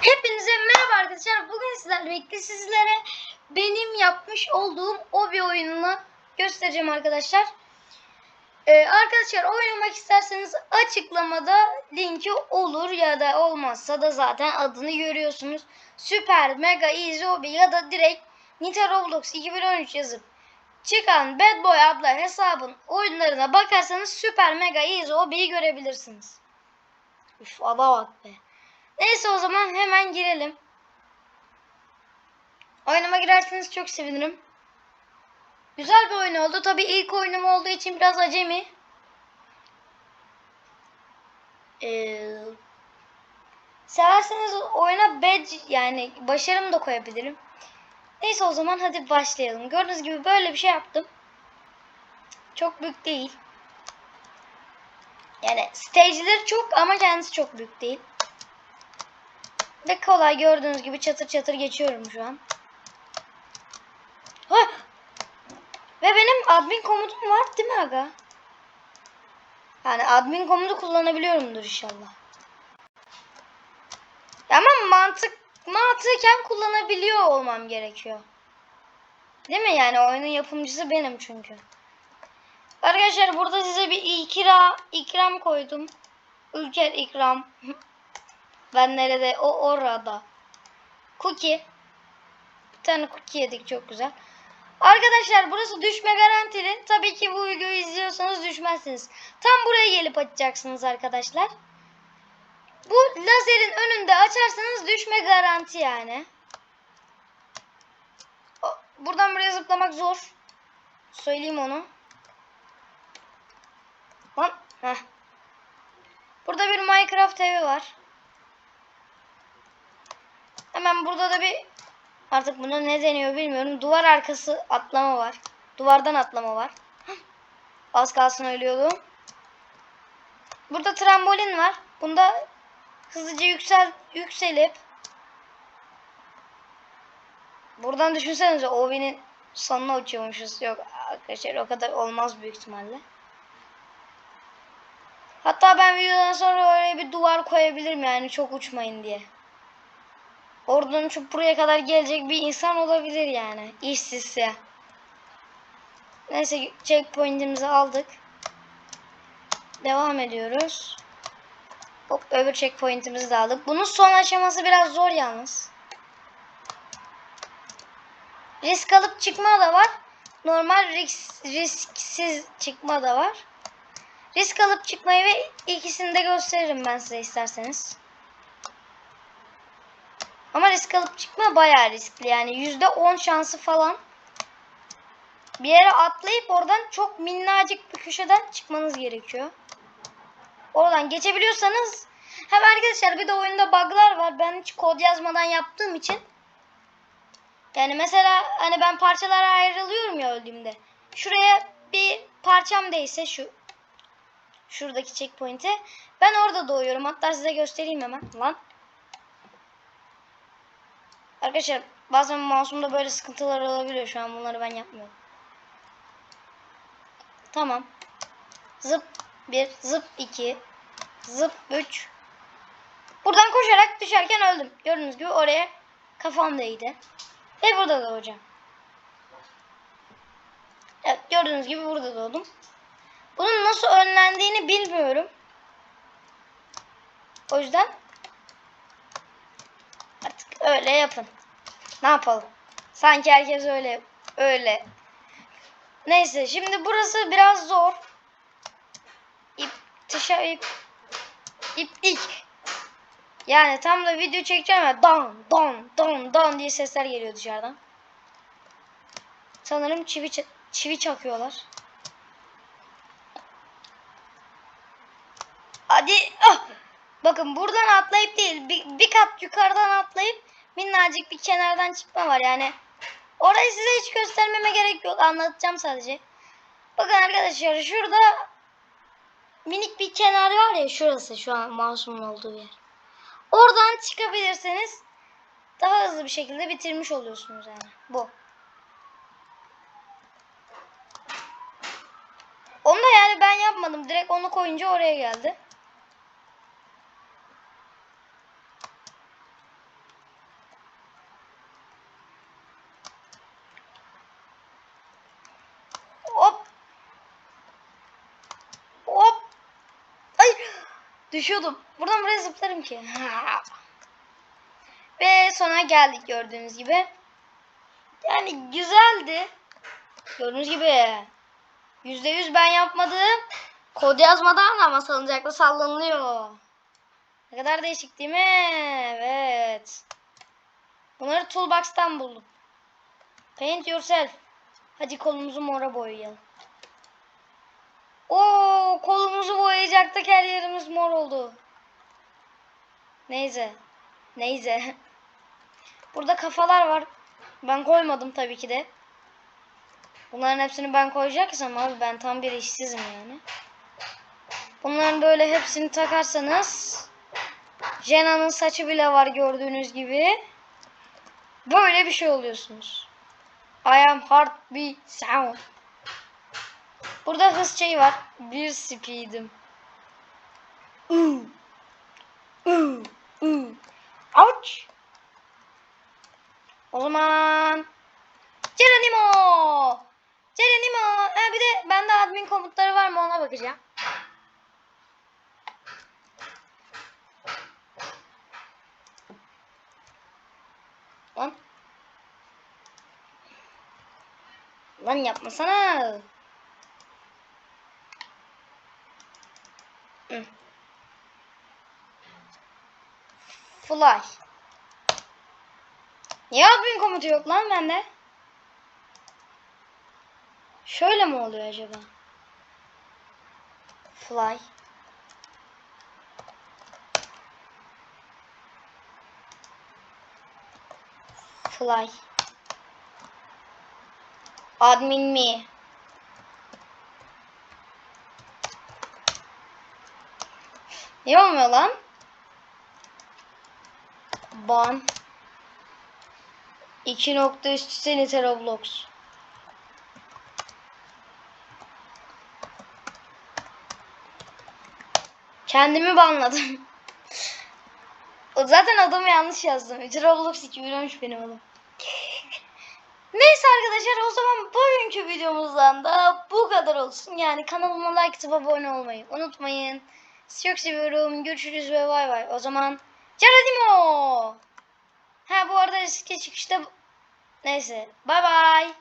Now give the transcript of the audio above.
Hepinize merhaba arkadaşlar. Bugün sizlerle birlikte sizlere benim yapmış olduğum obi oyununu göstereceğim arkadaşlar. Ee, arkadaşlar oynamak isterseniz açıklamada linki olur ya da olmazsa da zaten adını görüyorsunuz. Süper Mega Easy Obi ya da direkt Nita Roblox 2013 yazıp çıkan Bad Boy adlı hesabın oyunlarına bakarsanız Süper Mega Easy Obi'yi görebilirsiniz. Üf ada bak be. Neyse o zaman hemen girelim. Oyunuma girerseniz çok sevinirim. Güzel bir oyun oldu. Tabii ilk oyunum olduğu için biraz acemi. Ee, severseniz oyuna badge yani başarım da koyabilirim. Neyse o zaman hadi başlayalım. Gördüğünüz gibi böyle bir şey yaptım. Çok büyük değil. Yani stage'leri çok ama kendisi çok büyük değil. Ve kolay gördüğünüz gibi çatır çatır geçiyorum şu an. Hah! Ve benim admin komudum var değil mi aga? Yani admin komutu kullanabiliyorumdur inşallah. Ama mantık mantıken kullanabiliyor olmam gerekiyor. Değil mi? Yani oyunun yapımcısı benim çünkü. Arkadaşlar burada size bir ikra ikram koydum. Ülker ikram. Ben nerede? O orada. Cookie. Bir tane cookie yedik çok güzel. Arkadaşlar burası düşme garantili. Tabii ki bu videoyu izliyorsanız düşmezsiniz. Tam buraya gelip açacaksınız arkadaşlar. Bu lazerin önünde açarsanız düşme garanti yani. Buradan buraya zıplamak zor. Söyleyeyim onu. Lan. Heh. Burada bir Minecraft evi var. Hemen burada da bir artık buna ne deniyor bilmiyorum. Duvar arkası atlama var. Duvardan atlama var. Az kalsın ölüyordum. Burada trambolin var. Bunda hızlıca yüksel yükselip buradan düşünsenize Ovi'nin sonuna uçuyormuşuz. Yok arkadaşlar o kadar olmaz büyük ihtimalle. Hatta ben videodan sonra öyle bir duvar koyabilirim yani çok uçmayın diye. Oradan uçup buraya kadar gelecek bir insan olabilir yani. İşsizse. Neyse checkpoint'imizi aldık. Devam ediyoruz. Hop öbür checkpoint'imizi de aldık. Bunun son aşaması biraz zor yalnız. Risk alıp çıkma da var. Normal risk, risksiz çıkma da var. Risk alıp çıkmayı ve ikisini de gösteririm ben size isterseniz. Ama risk alıp çıkma bayağı riskli. Yani %10 şansı falan. Bir yere atlayıp oradan çok minnacık bir köşeden çıkmanız gerekiyor. Oradan geçebiliyorsanız hem arkadaşlar bir de oyunda bug'lar var. Ben hiç kod yazmadan yaptığım için yani mesela hani ben parçalara ayrılıyorum ya öldüğümde. Şuraya bir parçam değse şu şuradaki checkpoint'e ben orada doğuyorum. Hatta size göstereyim hemen. Lan Arkadaşlar bazen mouse'umda böyle sıkıntılar olabiliyor. Şu an bunları ben yapmıyorum. Tamam. Zıp 1, zıp 2, zıp 3. Buradan koşarak düşerken öldüm. Gördüğünüz gibi oraya kafam değdi. Ve burada da hocam. Evet gördüğünüz gibi burada doğdum. Bunun nasıl önlendiğini bilmiyorum. O yüzden öyle yapın. Ne yapalım? Sanki herkes öyle öyle. Neyse şimdi burası biraz zor. İp dışarı ip ip ip. Yani tam da video çekeceğim ya don don don don diye sesler geliyor dışarıdan. Sanırım çivi çivi çakıyorlar. Hadi ah! Bakın buradan atlayıp değil bir, bir kat yukarıdan atlayıp minnacık bir kenardan çıkma var yani. Orayı size hiç göstermeme gerek yok anlatacağım sadece. Bakın arkadaşlar şurada minik bir kenar var ya şurası şu an mouse'umun olduğu yer. Oradan çıkabilirseniz daha hızlı bir şekilde bitirmiş oluyorsunuz yani. Bu. Onu da yani ben yapmadım. Direkt onu koyunca oraya geldi. Düşüyordum. Buradan buraya zıplarım ki. Ve sona geldik gördüğünüz gibi. Yani güzeldi. Gördüğünüz gibi. Yüzde yüz ben yapmadım. Kod yazmadan ama salıncakla sallanılıyor. Ne kadar değişik değil mi? Evet. Bunları Toolbox'tan buldum. Paint yourself. Hadi kolumuzu mora boyayalım. Oo, kolumuzu boyayacaktık her yerimiz mor oldu. Neyse. Neyse. Burada kafalar var. Ben koymadım tabii ki de. Bunların hepsini ben koyacaksam abi ben tam bir işsizim yani. Bunların böyle hepsini takarsanız Jena'nın saçı bile var gördüğünüz gibi. Böyle bir şey oluyorsunuz. I am heartbeat sound. Burada hız şeyi var. Bir speed'im. Uuu. Uuu. Uuu. Ouch. O zaman Geronimo. Geronimo. Ha, bir de bende admin komutları var mı ona bakacağım. Lan. Lan yapmasana. Hı. Fly. Niye admin komutu yok lan bende? Şöyle mi oluyor acaba? Fly. Fly. Admin mi? Ne olmuyor lan? Ban. 2 nokta üstü seni Roblox. Kendimi banladım. zaten adımı yanlış yazdım. Roblox 2013 benim adım. Neyse arkadaşlar o zaman bugünkü videomuzdan da bu kadar olsun. Yani kanalıma like atıp abone olmayı unutmayın. Sizi çok seviyorum. Görüşürüz ve bay bay. O zaman Geronimo. Ha bu arada eski çıkışta neyse. Bay bay.